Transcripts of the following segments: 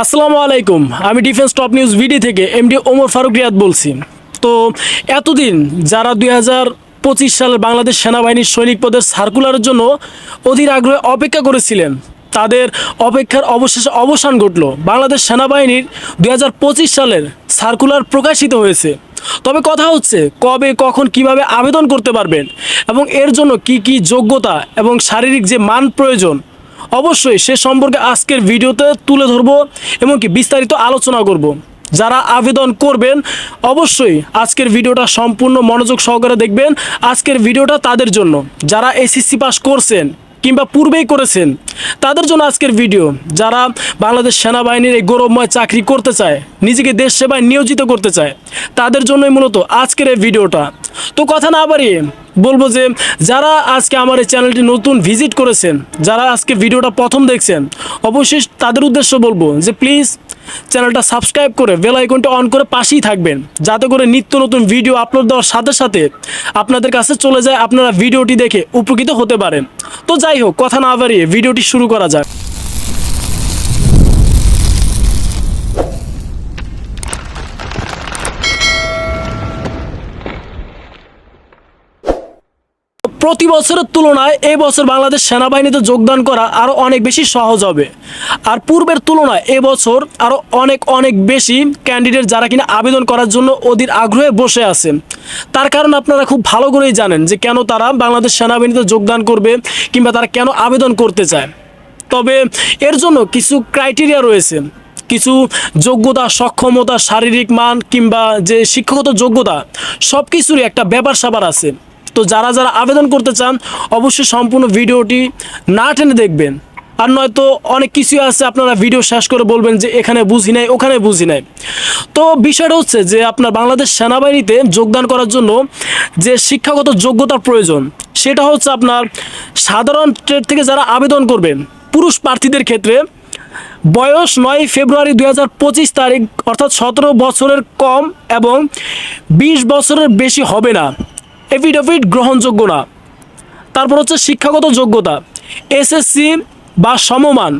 আসসালামু আলাইকুম। আমি ডিফেন্স টপ নিউজ ভিডি থেকে এমডি ওমর ফারুক রিয়াদ বলছি। তো এতদিন যারা দুই হাজার পঁচিশ সালের বাংলাদেশ সেনাবাহিনীর সৈনিক পদের সার্কুলারের জন্য অধীর আগ্রহে অপেক্ষা করেছিলেন, তাদের অপেক্ষার অবশেষে অবসান ঘটল। বাংলাদেশ সেনাবাহিনীর দুই হাজার পঁচিশ সালের সার্কুলার প্রকাশিত হয়েছে। তবে কথা হচ্ছে, কবে, কখন, কীভাবে আবেদন করতে পারবেন এবং এর জন্য কি কি যোগ্যতা এবং শারীরিক যে মান প্রয়োজন অবশ্যই সে সম্পর্কে আজকের ভিডিওতে তুলে ধরবো এবং কি বিস্তারিত আলোচনা করব। যারা আবেদন করবেন, অবশ্যই আজকের ভিডিওটা সম্পূর্ণ মনোযোগ সহকারে দেখবেন। আজকের ভিডিওটা তাদের জন্য। যারা এসএসসি পাস করছেন কিংবা পূর্বেই করেছেন, তাদের জন্য আজকের ভিডিও। যারা বাংলাদেশ সেনাবাহিনীর এই গৌরবময় চাকরি করতে চায়, নিজেকে দেশ সেবায় নিয়োজিত করতে চায়, তাদের জন্যই মূলত আজকের এই ভিডিওটা। তো কথা না বাড়িয়ে বলব যে যারা আজকে আমার এই চ্যানেলটি নতুন ভিজিট করেছেন, যারা আজকে ভিডিওটা প্রথম দেখছেন অবশ্যই তাদের উদ্দেশ্য বলব যে প্লিজ চ্যানেলটা সাবস্ক্রাইব করে বেল আইকনটা অন করে পাশেই থাকবেন, যাতে করে নিত্য নতুন ভিডিও আপলোড দেওয়ার সাথে সাথে আপনাদের কাছে চলে যায়, আপনারা ভিডিওটি দেখে উপকৃত হতে পারেন। তো যাই হোক, কথা না বাড়িয়ে ভিডিওটি শুরু করা যাক। প্রতি বছরের তুলনায় এই বছর বাংলাদেশ সেনাবাহিনীতে যোগদান করা আরও অনেক বেশি সহজ হবে। আর পূর্বের তুলনায় এবছর আরও অনেক অনেক বেশি ক্যান্ডিডেট যারা কিনা আবেদন করার জন্য অধীর আগ্রহে বসে আছে। তার কারণ আপনারা খুব ভালো করেই জানেন যে কেন তারা বাংলাদেশ সেনাবাহিনীতে যোগদান করবে কিংবা তারা কেন আবেদন করতে চায়। তবে এর জন্য কিছু ক্রাইটেরিয়া রয়েছে। কিছু যোগ্যতা, সক্ষমতা, শারীরিক মান কিংবা যে শিক্ষাগত যোগ্যতা সব কিছুরই একটা ব্যাপার স্যাপার আছে। তো যারা যারা আবেদন করতে চান, অবশ্যই সম্পূর্ণ ভিডিওটি না টেনে দেখবেন। আর নয়তো অনেক কিছুই আছে, আপনারা ভিডিও শেষ করে বলবেন যে এখানে বুঝি নাই, ওখানে বুঝি নাই। তো বিষয়টা হচ্ছে যে আপনার বাংলাদেশ সেনাবাহিনীতে যোগদান করার জন্য যে শিক্ষাগত যোগ্যতার প্রয়োজন, সেটা হচ্ছে আপনার সাধারণ ট্রেড থেকে যারা আবেদন করবেন, পুরুষ প্রার্থীদের ক্ষেত্রে বয়স নয় ফেব্রুয়ারি দু হাজার পঁচিশ তারিখ, অর্থাৎ সতেরো বছরের কম এবং বিশ বছরের বেশি হবে না। এফিডেভিট গ্রহণযোগ্য না। তারপর হচ্ছে শিক্ষাগত যোগ্যতা, এসএসসি বা সমমান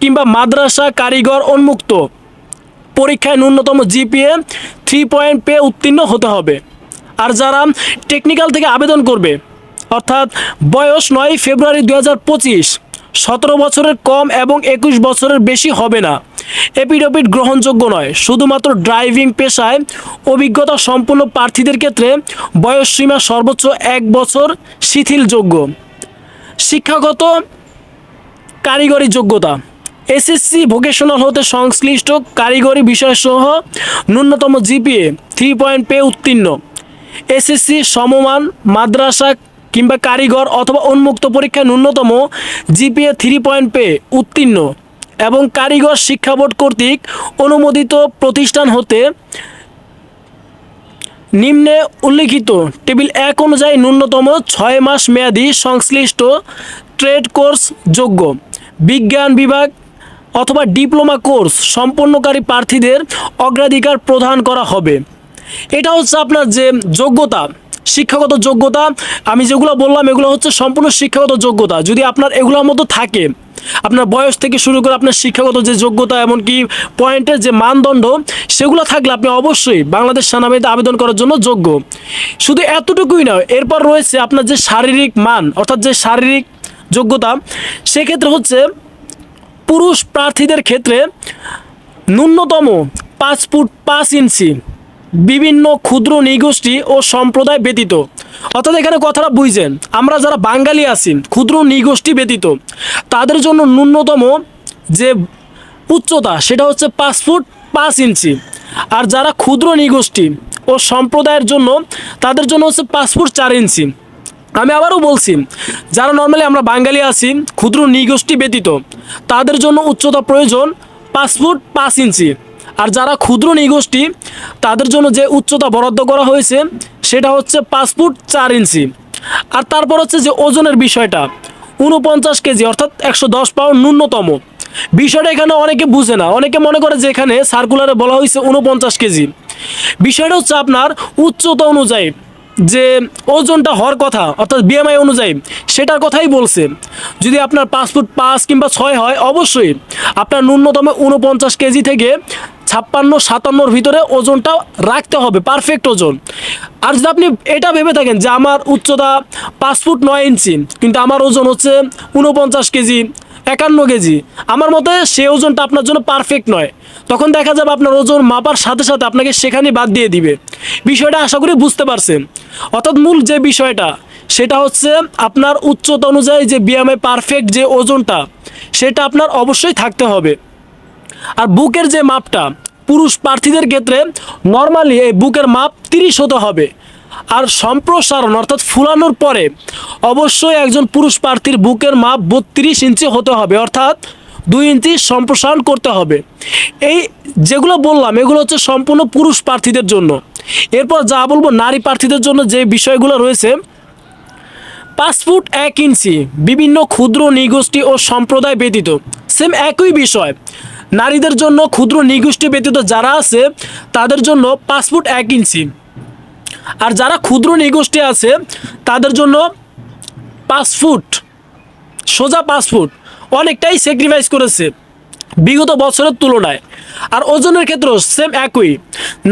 কিংবা মাদ্রাসা কারিগর উন্মুক্ত। পরীক্ষায় ন্যূনতম জিপিএ থ্রি পয়েন্ট পেয়ে উত্তীর্ণ হতে হবে। আর যারা টেকনিক্যাল থেকে আবেদন করবে, অর্থাৎ বয়স নয় ফেব্রুয়ারি দু হাজার পঁচিশ সতেরো বছরের কম এবং একুশ বছরের বেশি হবে না। এপিডোপিড গ্রহণযোগ্য নয়। শুধুমাত্র ড্রাইভিং পেশায় অভিজ্ঞতা সম্পন্ন প্রার্থীদের ক্ষেত্রে বয়সসীমা সর্বোচ্চ এক বছর শিথিলযোগ্য। শিক্ষাগত কারিগরি যোগ্যতা। এসএসসি ভোকেশনাল হতে সংশ্লিষ্ট কারিগরি বিষয়সহ ন্যূনতম জিপিএ থ্রি পয়েন্ট পে উত্তীর্ণ। এসএসসি সমমান মাদ্রাসা কিংবা কারিগর অথবা উন্মুক্ত পরীক্ষায় ন্যূনতম জিপিএ থ্রি পয়েন্ট পে উত্তীর্ণ এবং কারিগর শিক্ষা বোর্ড কর্তৃক অনুমোদিত প্রতিষ্ঠান হতে নিম্নে উল্লিখিত টেবিল এক অনুযায়ী ন্যূনতম ছয় মাস মেয়াদি সংশ্লিষ্ট ট্রেড কোর্স যোগ্য। বিজ্ঞান বিভাগ অথবা ডিপ্লোমা কোর্স সম্পন্নকারী প্রার্থীদের অগ্রাধিকার প্রদান করা হবে। এটা হচ্ছে আপনার যে যোগ্যতা। শিক্ষাগত যোগ্যতা, আমি যেগুলো বললাম, এগুলো হচ্ছে সম্পূর্ণ শিক্ষাগত যোগ্যতা। যদি আপনার এগুলোর মতো থাকে, আপনার বয়স থেকে শুরু করে আপনার শিক্ষাগত যে যোগ্যতা, এমনকি পয়েন্টের যে মানদণ্ড, সেগুলো থাকলে আপনি অবশ্যই বাংলাদেশ সেনাবাহিনীতে আবেদন করার জন্য যোগ্য। শুধু এতটুকুই নয়, এরপর রয়েছে আপনার যে শারীরিক মান, অর্থাৎ যে শারীরিক যোগ্যতা, সেক্ষেত্রে হচ্ছে পুরুষ প্রার্থীদের ক্ষেত্রে ন্যূনতম পাঁচ ফুট পাঁচ ইঞ্চি বিভিন্ন ক্ষুদ্র নৃগোষ্ঠী ও সম্প্রদায় ব্যতীত। অর্থাৎ এখানে কথাটা বুঝছেন, আমরা যারা বাঙালি আছি, ক্ষুদ্র নৃগোষ্ঠী ব্যতীত, তাদের জন্য ন্যূনতম যে উচ্চতা, সেটা হচ্ছে পাঁচ ফুট পাঁচ ইঞ্চি। আর যারা ক্ষুদ্র নৃগোষ্ঠী ও সম্প্রদায়ের জন্য, তাদের জন্য হচ্ছে পাঁচ ফুট চার ইঞ্চি। আমি আবারও বলছি, যারা নর্মালি আমরা বাঙালি আছি, ক্ষুদ্র নৃগোষ্ঠী ব্যতীত, তাদের জন্য উচ্চতা প্রয়োজন পাঁচ ফুট পাঁচ ইঞ্চি। আর যারা ক্ষুদ্র নৃগোষ্ঠী, তাদের জন্য যে উচ্চতা বরাদ্দ করা হয়েছে, সেটা হচ্ছে পাঁচ ফুট চার ইঞ্চি। আর তারপর হচ্ছে যে ওজনের বিষয়টা উনপঞ্চাশ কেজি, অর্থাৎ একশো দশ পাউন্ড ন্যূনতম। বিষয়টা এখানে অনেকে বুঝে না। অনেকে মনে করে যে এখানে সার্কুলারে বলা হয়েছে উনপঞ্চাশ কেজি। বিষয়টা হচ্ছে আপনার উচ্চতা অনুযায়ী যে ওজনটা হওয়ার কথা, অর্থাৎ বিএমআই অনুযায়ী, সেটার কথাই বলছে। যদি আপনার পাঁচ ফুট পাঁচ কিংবা ছয় হয়, অবশ্যই আপনার ন্যূনতম উনপঞ্চাশ কেজি থেকে ছাপ্পান্ন, সাতান্নর ভিতরে ওজনটা রাখতে হবে পারফেক্ট ওজন। আর যদি আপনি এটা ভেবে থাকেন যে আমার উচ্চতা পাঁচ ফুট নয় ইঞ্চি, কিন্তু আমার ওজন হচ্ছে উনপঞ্চাশ কেজি, একান্ন কেজি, আমার মতে সে ওজনটা আপনার জন্য পারফেক্ট নয়। তখন দেখা যাবে আপনার ওজন মাপার সাথে সাথে আপনাকে সেখানে বাদ দিয়ে দিবে। বিষয়টা আশা করি বুঝতে পারছেন। অর্থাৎ মূল যে বিষয়টা, সেটা হচ্ছে আপনার উচ্চতা অনুযায়ী যে বিএমআই পারফেক্ট যে ওজনটা, সেটা আপনার অবশ্যই থাকতে হবে। আর বুকের যে মাপটা, পুরুষ প্রার্থীদের ক্ষেত্রে নর্মালি এই বুকের মাপ তিরিশ হতে হবে। আর সম্প্রসারণ, অর্থাৎ ফুলানোর পরে অবশ্যই একজন পুরুষ প্রার্থীর বুকের মাপ বত্রিশ ইঞ্চি হতে হবে, অর্থাৎ দুই ইঞ্চি সম্প্রসারণ করতে হবে। এই যেগুলো বললাম, এগুলো হচ্ছে সম্পূর্ণ পুরুষ প্রার্থীদের জন্য। এরপর যা বলব, নারী প্রার্থীদের জন্য যে বিষয়গুলো রয়েছে, পাঁচ ফুট এক ইঞ্চি, বিভিন্ন ক্ষুদ্র নিগোষ্ঠী ও সম্প্রদায় ব্যতীত। সেম একই বিষয় নারীদের জন্য ক্ষুদ্র নিগোষ্ঠী ব্যতীত যারা আছে, তাদের জন্য পাঁচ ফুট এক ইঞ্চি। আর যারা ক্ষুদ্র নিগোষ্ঠী আছে, তাদের জন্য পাঁচ ফুট, সোজা ফুট। অনেকটাই স্যাক্রিফাইস করেছে বিগত বছরের তুলনায়। আর ওজনের ক্ষেত্রেও সেম একই।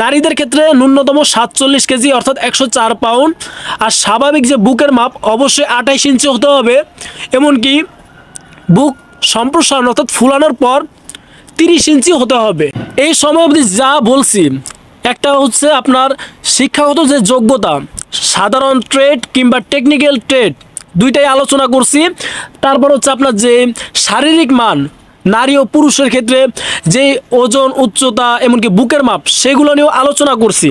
নারীদের ক্ষেত্রে ন্যূনতম সাতচল্লিশ কেজি, অর্থাৎ একশো চার পাউন্ড আর স্বাভাবিক যে বুকের মাপ, অবশ্যই আঠাইশ ইঞ্চি হতে হবে। এমনকি বুক সম্প্রসারণ, অর্থাৎ ফুলানোর পর তিরিশ ইঞ্চি হতে হবে। এই সময় অবধি যা বলছি, একটা হচ্ছে আপনার শিক্ষাগত যে যোগ্যতা, সাধারণ ট্রেড কিংবা টেকনিক্যাল ট্রেড দুইটাই আলোচনা করছি। তারপর হচ্ছে আপনার যে শারীরিক মান, নারী ও পুরুষের ক্ষেত্রে যে ওজন, উচ্চতা, এমনকি বুকের মাপ, সেগুলো নিয়েও আলোচনা করছি।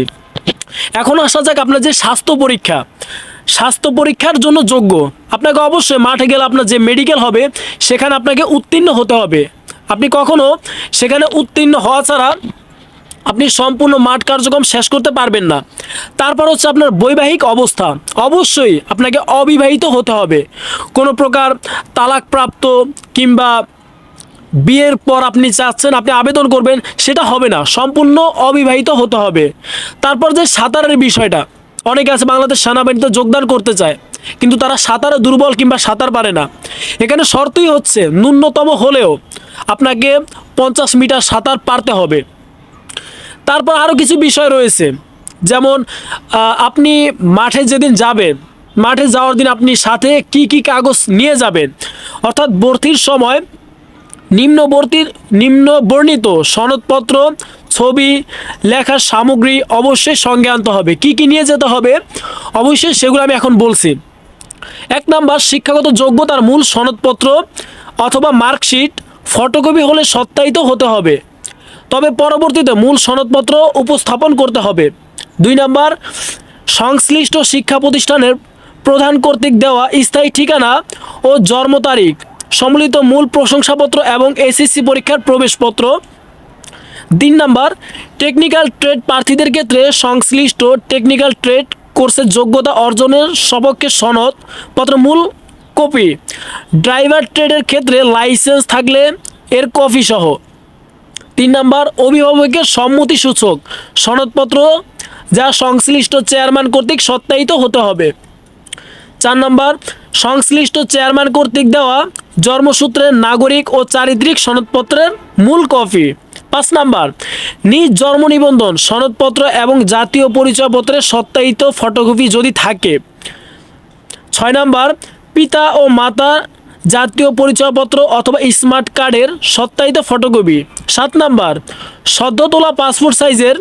এখন আসা যাক আপনার যে স্বাস্থ্য পরীক্ষা। স্বাস্থ্য পরীক্ষার জন্য যোগ্য। আপনাকে অবশ্যই মাঠে গেলে আপনার যে মেডিকেল হবে, সেখানে আপনাকে উত্তীর্ণ হতে হবে। আপনি কখনো সেখানে উত্তীর্ণ হওয়া ছাড়া আপনি সম্পূর্ণ মাঠ কার্যক্রম শেষ করতে পারবেন না। তারপর হচ্ছে আপনার বৈবাহিক অবস্থা। অবশ্যই আপনাকে অবিবাহিত হতে হবে। কোনো প্রকার তালাকপ্রাপ্ত কিংবা বিয়ের পর আপনি চাচ্ছেন, আপনি আবেদন করবেন, সেটা হবে না। সম্পূর্ণ অবিবাহিত হতে হবে। তারপর যে সাঁতারের বিষয়টা। অনেকে আছে বাংলাদেশ সেনাবাহিনীতে যোগদান করতে চায়, কিন্তু তারা সাঁতারে দুর্বল কিংবা সাঁতার পারে না। এখানে শর্তই হচ্ছে, ন্যূনতম হলেও আপনাকে পঞ্চাশ মিটার সাঁতার পারতে হবে। তারপর আরও কিছু বিষয় রয়েছে। যেমন আপনি মাঠে যেদিন যাবেন, মাঠে যাওয়ার দিন আপনি সাথে কি কি কাগজ নিয়ে যাবেন? অর্থাৎ ভর্তির সময় নিম্নবর্তীর নিম্ন বর্ণিত সনদপত্র, ছবি, লেখার সামগ্রী অবশ্যই সঙ্গে আনতে হবে। কি কি নিয়ে যেতে হবে? অবশ্যই সেগুলো আমি এখন বলছি। এক নাম্বার, শিক্ষাগত যোগ্যতার মূল সনদপত্র অথবা মার্কশিট ফটোকপি হলে সত্যায়িত হতে হবে। তবে পরবর্তীতে মূল সনদপত্র উপস্থাপন করতে হবে। দুই নাম্বার, সংশ্লিষ্ট শিক্ষা প্রতিষ্ঠানের প্রধান কর্তৃক দেওয়া স্থায়ী ঠিকানা ও জন্ম তারিখ, সম্মিলিত মূল প্রশংসাপত্র এবং এসএসসি পরীক্ষার প্রবেশপত্র। তিন নাম্বার টেকনিক্যাল ট্রেড প্রার্থীদের ক্ষেত্রে সংশ্লিষ্ট টেকনিক্যাল ট্রেড কোর্সের যোগ্যতা অর্জনের সপক্ষে সনদ, পত্র মূল কপি। ড্রাইভার ট্রেডের ক্ষেত্রে লাইসেন্স থাকলে এর কপি সহ। তিন নাম্বার, অভিভাবকের সম্মতি সূচক। সনদপত্র যা সংশ্লিষ্ট চেয়ারম্যান কর্তৃক সত্যায়িত হতে হবে। চার নম্বর, সংশ্লিষ্ট চেয়ারম্যান কর্তৃক দেওয়া জন্মসূত্রের নাগরিক ও চারিত্রিক সনদপত্রের মূল কপি। পাঁচ নাম্বার, নিজ জন্ম নিবন্ধন, সনদপত্র এবং জাতীয় পরিচয়পত্রের সত্যায়িত ফটোকপি যদি থাকে। ছয় নাম্বার পিতা ও মাতা জাতীয় পরিচয়পত্র অথবা স্মার্ট কার্ডের সত্যায়িত ফটোকপি। সাত নাম্বার সদ্য তোলা পাসপোর্ট সাইজের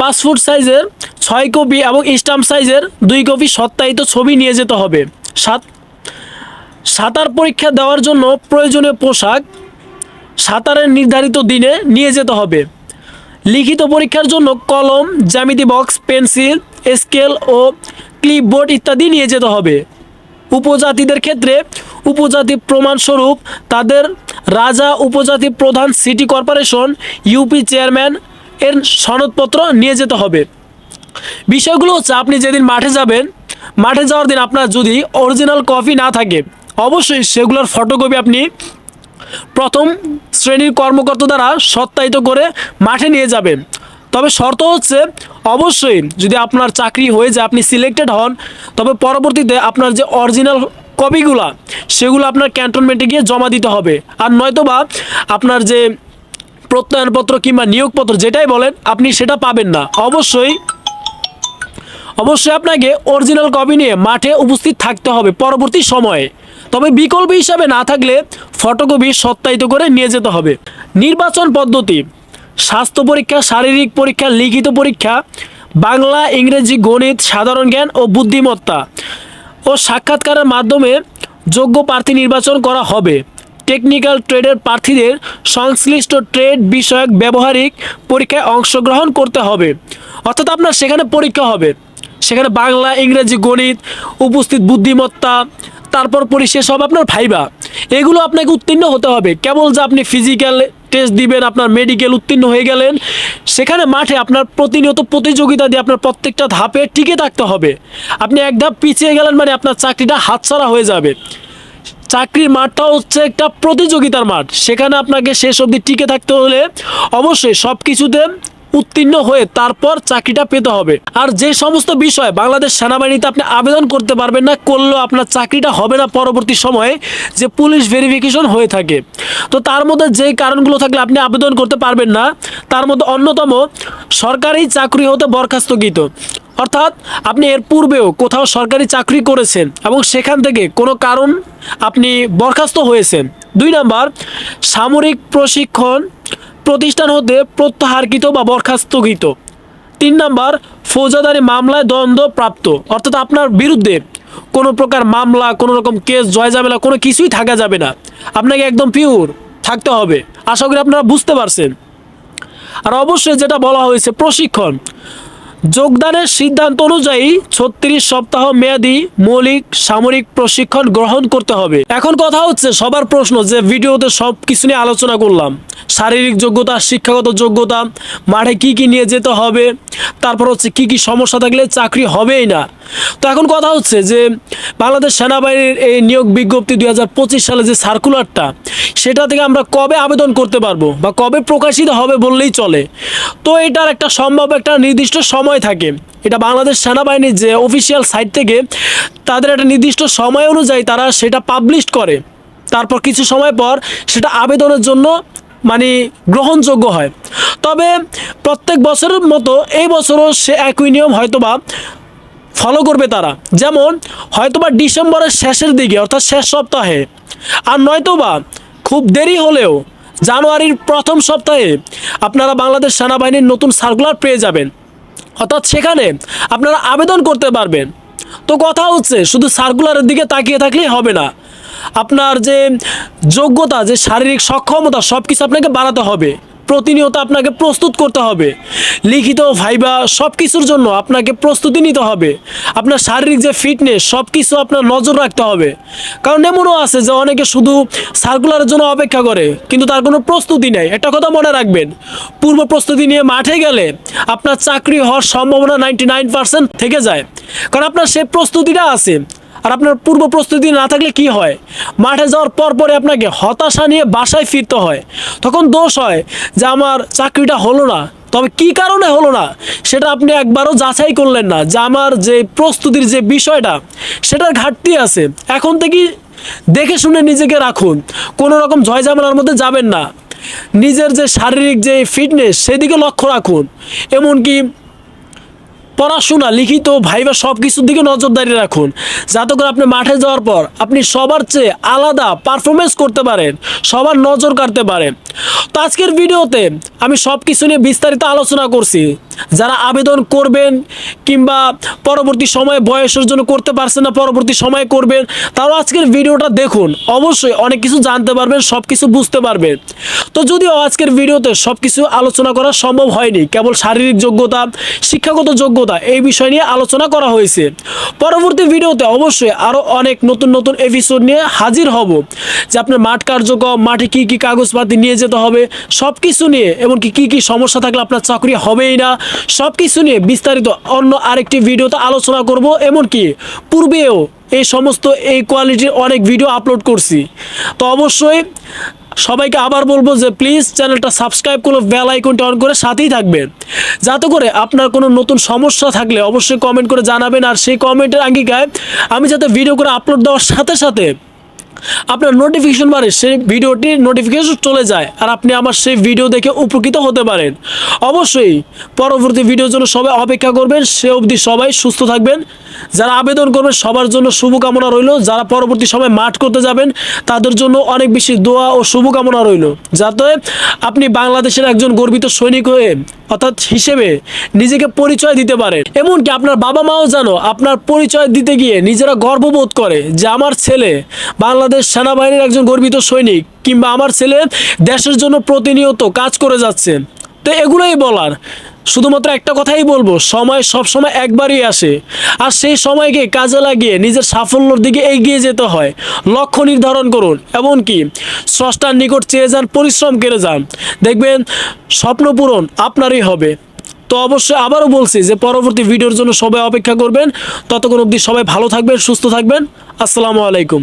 পাসপোর্ট সাইজের ছয় কপি এবং স্টাম্প সাইজের দুই কপি সত্যায়িত ছবি নিয়ে যেতে হবে। সাত, সাঁতার পরীক্ষা দেওয়ার জন্য প্রয়োজনীয় পোশাক সাঁতারের নির্ধারিত দিনে নিয়ে যেতে হবে। লিখিত পরীক্ষার জন্য কলম, জ্যামিতি বক্স, পেন্সিল, স্কেল ও ক্লিপবোর্ড ইত্যাদি নিয়ে যেতে হবে। উপজাতিদের ক্ষেত্রে উপজাতি প্রমাণস্বরূপ তাদের রাজা উপজাতি প্রধান সিটি কর্পোরেশন, ইউপি চেয়ারম্যান এর সনদপত্র নিয়ে যেতে হবে। বিষয়গুলো হচ্ছে, আপনি যেদিন মাঠে যাবেন, মাঠে যাওয়ার দিন আপনার যদি অরিজিনাল কপি না থাকে, অবশ্যই সেগুলোর ফটোকপি আপনি প্রথম শ্রেণির কর্মকর্তা দ্বারা সত্যায়িত করে মাঠে নিয়ে যাবেন। তবে শর্ত হচ্ছে, অবশ্যই যদি আপনার চাকরি হয়ে যায়, আপনি সিলেক্টেড হন, তবে পরবর্তীতে আপনার যে অরিজিনাল কপিগুলা, সেগুলো আপনার ক্যান্টনমেন্টে গিয়ে জমা দিতে হবে। আর নয়তোবা আপনার যে প্রত্যয়নপত্র কিংবা নিয়োগপত্র যেটাই বলেন, আপনি সেটা পাবেন না। অবশ্যই অবশ্যই আপনাকে অরিজিনাল কপি নিয়ে মাঠে উপস্থিত থাকতে হবে পরবর্তী সময়ে। তবে বিকল্প হিসাবে না থাকলে ফটোকপি সত্যায়িত করে নিয়ে যেতে হবে। নির্বাচন পদ্ধতি স্বাস্থ্য পরীক্ষা, শারীরিক পরীক্ষা, লিখিত পরীক্ষা, বাংলা, ইংরেজি, গণিত, সাধারণ জ্ঞান ও বুদ্ধিমত্তা ও সাক্ষাৎকারের মাধ্যমে যোগ্য প্রার্থী নির্বাচন করা হবে। টেকনিক্যাল ট্রেডের প্রার্থীদের সংশ্লিষ্ট ট্রেড বিষয়ক ব্যবহারিক পরীক্ষায় অংশগ্রহণ করতে হবে। অর্থাৎ আপনার সেখানে পরীক্ষা হবে। সেখানে বাংলা, ইংরেজি, গণিত, উপস্থিত বুদ্ধিমত্তা, তারপর পরিশেষ হবে আপনার ভাইবা। এগুলো আপনাকে উত্তীর্ণ হতে হবে। কেবল যে আপনি ফিজিক্যাল টেস্ট দিবেন, আপনার মেডিকেল উত্তীর্ণ হয়ে গেলেন। সেখানে মাঠে আপনার প্রতিনিয়ত প্রতিযোগিতা দিয়ে আপনার প্রত্যেকটা ধাপে টিকে থাকতে হবে। আপনি এক ধাপ পিছিয়ে গেলেন মানে আপনার চাকরিটা হাতছাড়া হয়ে যাবে। চাকরির মাঠটা হচ্ছে একটা প্রতিযোগিতার মাঠ। সেখানে আপনাকে শেষ অবধি টিকে থাকতে হলে অবশ্যই সব কিছুতে উত্তীর্ণ হয়ে তারপর চাকরিটা পেতে হবে। আর যে সমস্ত বিষয় বাংলাদেশ সেনাবাহিনীতে আপনি আবেদন করতে পারবেন না, করলেও আপনার চাকরিটা হবে না পরবর্তী সময়ে যে পুলিশ ভেরিফিকেশন হয়ে থাকে। তো তার মধ্যে যে কারণগুলো থাকলে আপনি আবেদন করতে পারবেন না, তার মধ্যে অন্যতম সরকারি চাকরি হতে বরখাস্তকৃত। অর্থাৎ আপনি এর পূর্বেও কোথাও সরকারি চাকরি করেছেন এবং সেখান থেকে কোনো কারণ আপনি বরখাস্ত হয়েছেন। দুই নাম্বার, সামরিক প্রশিক্ষণ প্রতিষ্ঠান হতে প্রত্যাহারকৃত বা বরখাস্তকৃত। তিন নাম্বার, ফৌজাদারি মামলায় দ্বন্দ্ব প্রাপ্ত। অর্থাৎ আপনার বিরুদ্ধে কোনো প্রকার মামলা, কোনো রকম কেস জয়জামেলা কোনো কিছুই থাকা যাবে না। আপনাকে একদম পিওর থাকতে হবে। আশা করি আপনারা বুঝতে পারছেন। আর অবশ্যই যেটা বলা হয়েছে, প্রশিক্ষণ। যোগদানের সিদ্ধান্ত অনুযায়ী ছত্রিশ সপ্তাহ মেয়াদি মৌলিক সামরিক প্রশিক্ষণ গ্রহণ করতে হবে। এখন কথা হচ্ছে, সবার প্রশ্ন যে ভিডিওতে সব কিছু নিয়ে আলোচনা করলাম। শারীরিক যোগ্যতা, শিক্ষাগত যোগ্যতা, মাঠে কি কি নিয়ে যেতে হবে, তারপর হচ্ছে কি কি সমস্যা থাকলে চাকরি হবেই না। তো এখন কথা হচ্ছে যে বাংলাদেশ সেনাবাহিনীর এই নিয়োগ বিজ্ঞপ্তি দু হাজার পঁচিশ সালে যে সার্কুলারটা, সেটা থেকে আমরা কবে আবেদন করতে পারব বা কবে প্রকাশিত হবে বললেই চলে। তো এটার একটা সম্ভব একটা নির্দিষ্ট সময় থাকে। এটা বাংলাদেশ সেনাবাহিনীর যে অফিসিয়াল সাইট থেকে তাদের একটা নির্দিষ্ট সময় অনুযায়ী তারা সেটা পাবলিশ করে। তারপর কিছু সময় পর সেটা আবেদনের জন্য মানে গ্রহণযোগ্য হয়। তবে প্রত্যেক বছরের মতো এই বছরও সে একই নিয়ম হয়তোবা ফলো করবে তারা। যেমন হয়তোবা ডিসেম্বরের শেষের দিকে অর্থাৎ শেষ সপ্তাহে। আর নয়তোবা খুব দেরি হলেও জানুয়ারির প্রথম সপ্তাহে আপনারা বাংলাদেশ সেনাবাহিনীর নতুন সার্কুলার পেয়ে যাবেন। অর্থাৎ সেখানে আপনারা আবেদন করতে পারবেন। তো কথা হচ্ছে, শুধু সার্কুলারের দিকে তাকিয়ে থাকলেই হবে না। আপনার যে যোগ্যতা, যে শারীরিক সক্ষমতা সব কিছু আপনাকে বাড়াতে হবে। প্রতিনিয়ত আপনাকে প্রস্তুত করতে হবে। লিখিত ভাইবা সব কিছুর জন্য আপনাকে প্রস্তুতি নিতে হবে। আপনার শারীরিক যে ফিটনেস সব কিছু আপনার নজর রাখতে হবে। কারণ এমনও আছে যে অনেকে শুধু সার্কুলারের জন্য অপেক্ষা করে, কিন্তু তার কোনো প্রস্তুতি নেই। একটা কথা মনে রাখবেন, পূর্ব প্রস্তুতি নিয়ে মাঠে গেলে আপনার চাকরি হওয়ার সম্ভাবনা নাইনটি থেকে যায়। কারণ আপনার সে প্রস্তুতিটা আছে আর আপনার পূর্ব প্রস্তুতি না থাকলে কি হয়? মাঠে যাওয়ার পর পরে আপনাকে হতাশা নিয়ে বাসায় ফিরতে হয়। তখন দোষ হয় যে আমার চাকরিটা হলো না। তবে কি কারণে হলো না? সেটা আপনি একবারও যাচাই করলেন না যে আমার যে প্রস্তুতির যে বিষয়টা, সেটার ঘাটতি আছে। এখন থেকে দেখে শুনে নিজেকে রাখুন। কোনো রকম ঝয়ঝামেলার মধ্যে যাবেন না। নিজের যে শারীরিক যে ফিটনেস সেদিকে লক্ষ্য রাখুন। এমনকি পড়াশোনা, লিখিত, ভাইবা সব কিছুর দিকে নজরদারি রাখুন। যাতে করে আপনি মাঠে যাওয়ার পর আপনি সবার চেয়ে আলাদা পারফরমেন্স করতে পারেন, সবার নজর কাটতে পারেন। তো আজকের ভিডিওতে আমি সব কিছু নিয়ে বিস্তারিত আলোচনা করছি। যারা আবেদন করবেন কিংবা পরবর্তী সময়ে বয়সের জন্য করতে পারছেন না, পরবর্তী সময়ে করবেন তারও আজকের ভিডিওটা দেখুন। অবশ্যই অনেক কিছু জানতে পারবেন সব কিছু বুঝতে পারবেন। তো যদিও আজকের ভিডিওতে সব কিছু আলোচনা করা সম্ভব হয়নি, কেবল শারীরিক যোগ্যতা, শিক্ষাগত যোগ্যতা এই বিষয় নিয়ে আলোচনা করা হয়েছে। পরবর্তী ভিডিওতে অবশ্যই আরও অনেক নতুন নতুন এপিসোড নিয়ে হাজির হব। যে আপনার মাঠ কার্যক্রম, মাঠে কী কী কাগজপাতি নিয়ে যেতে হবে সব কিছু নিয়ে, এমনকি কী কী সমস্যা থাকলে আপনার চাকরি হবেই না সব কিছু নিয়ে বিস্তারিত অন্য আরেকটি ভিডিওতে আলোচনা করব। এমনকি পূর্বেও এই সমস্ত এই কোয়ালিটির অনেক ভিডিও আপলোড করছি। তো অবশ্যই সবাইকে আবার বলব যে প্লিজ চ্যানেলটা সাবস্ক্রাইব করে বেল আইকনটা অন করে সাথেই থাকবেন। যাতে করে আপনার কোনো নতুন সমস্যা থাকলে অবশ্যই কমেন্ট করে জানাবেন আর সেই কমেন্টের আঙ্গিকায় আমি যাতে ভিডিও করে আপলোড দেওয়ার সাথে সাথে আপনার নোটিফিকেশন বারে সেই ভিডিওটির নোটিফিকেশন চলে যায় আর আপনি আমার সেই ভিডিও দেখে উপকৃত হতে পারেন। অবশ্যই পরবর্তী ভিডিওর জন্য সবাই অপেক্ষা করবেন। সে অবধি সবাই সুস্থ থাকবেন। যারা আবেদন করবেন, সবার জন্য শুভকামনা রইল। যারা পরবর্তী সময় মাঠ করতে যাবেন, তাদের জন্য অনেক বেশি দোয়া ও শুভকামনা রইল। যাতে আপনি বাংলাদেশের একজন গর্বিত সৈনিক হয়ে, অর্থাৎ হিসেবে নিজেকে পরিচয় দিতে পারেন। এমনকি আপনার বাবা মাও জানো আপনার পরিচয় দিতে গিয়ে নিজেরা গর্ববোধ করে যে আমার ছেলে বাংলাদেশ সেনাবাহিনীর একজন গর্বিত সৈনিক কিংবা আমার ছেলে দেশের জন্য প্রতিনিয়ত কাজ করে যাচ্ছে। তো এগুলোই বলার। শুধুমাত্র একটা কথাই বলব, সময় সব সময় একবারই আসে। আর সেই সময়কে কাজে লাগিয়ে নিজের সাফল্যর দিকে এগিয়ে যেতে হয়। লক্ষ্য নির্ধারণ করুন, এমনকি স্রষ্টার নিকট চেয়ে যান, পরিশ্রম করে যান। দেখবেন, স্বপ্ন পূরণ আপনারই হবে। তো অবশ্যই আবারও বলছি যে, পরবর্তী ভিডিওর জন্য সবাই অপেক্ষা করবেন। ততক্ষণ অবধি সবাই ভালো থাকবেন, সুস্থ থাকবেন। আসসালামু আলাইকুম।